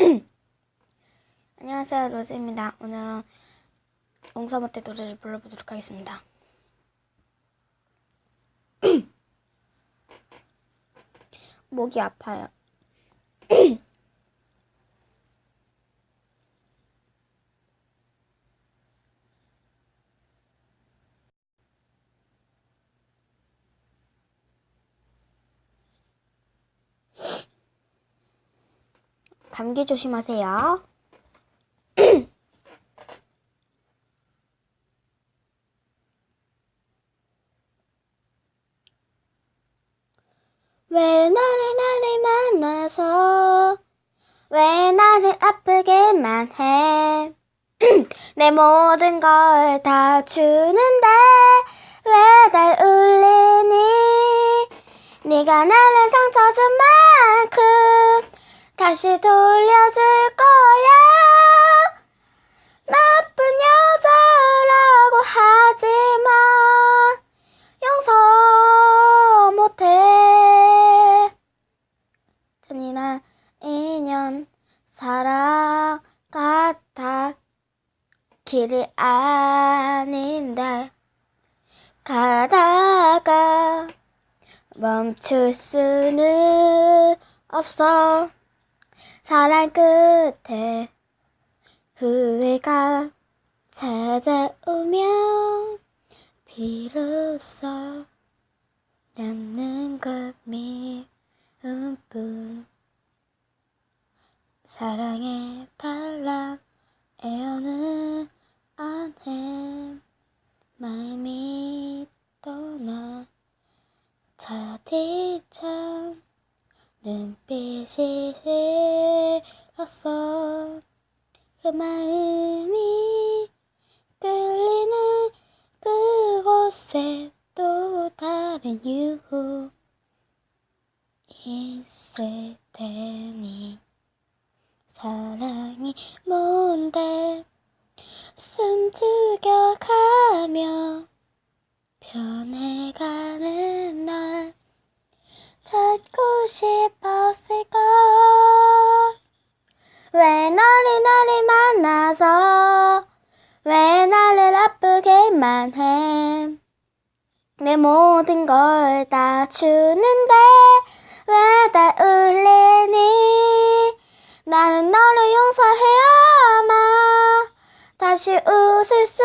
안녕하세요 로즈입니다. 오늘은 못해 노래를 불러보도록 하겠습니다. 목이 아파요. 감기 조심하세요. 왜 나를 나를 만나서 왜 나를 아프게만 해? 내 모든 걸 다 주는데 왜 날 울리니? 네가 나를 상처 준 만큼 다시 돌려줄 거야. 나쁜 여자라고 하지만 용서 못해. 잔인한 인연 사랑 같아 길이 아닌데 가다가 멈출 수는 없어 사랑 끝에 후회가 찾아오면 비로소 남는 건 미움뿐. 사랑의 바람 에어는 안해 마음이 떠나 차디찬 눈빛이 싫었어 그 마음이 끌리는 그곳에 또 다른 이유 있을 테니. 사랑이 뭔데? 숨죽여 가며 아프게만 해. 내 모든 걸 다 주는데 왜날 울리니? 나는 너를 용서해야만 다시 웃을 수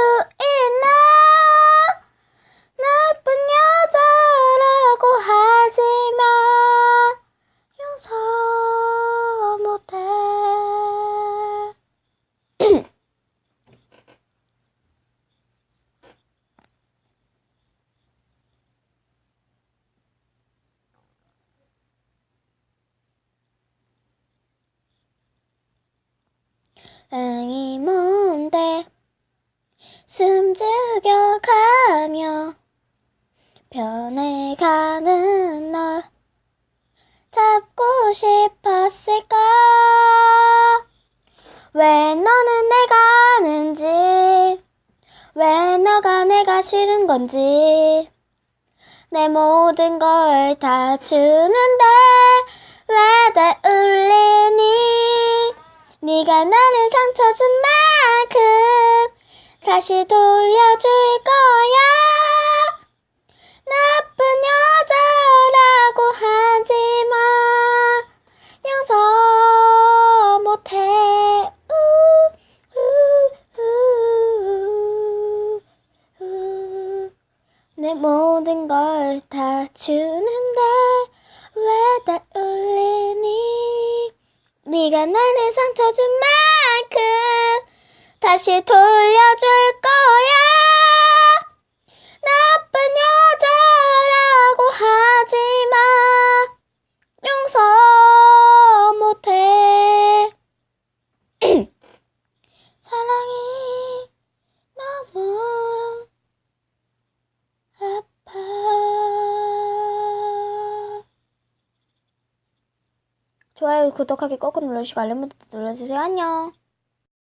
숨죽여 가며 변해가는 널 잡고 싶었을까? 왜 너는 내가 아는지? 왜 너가 내가 싫은 건지? 내 모든 걸 다 주는데 왜날 울리니? 네가 나를 상처 준 만큼 다시 돌려줄 거야. 나쁜 여자라고 하지만 용서 못해. 우, 우, 우, 우. 내 모든 걸 다 주는데 왜날 울리니? 네가 나를 상처 준 만큼 다시 돌려줄 거야 나쁜 여자라고 하지만 용서 못해 사랑이 너무 아파 좋아요, 구독하기 꼭 눌러주시고 알림 모드 눌러주세요. 안녕.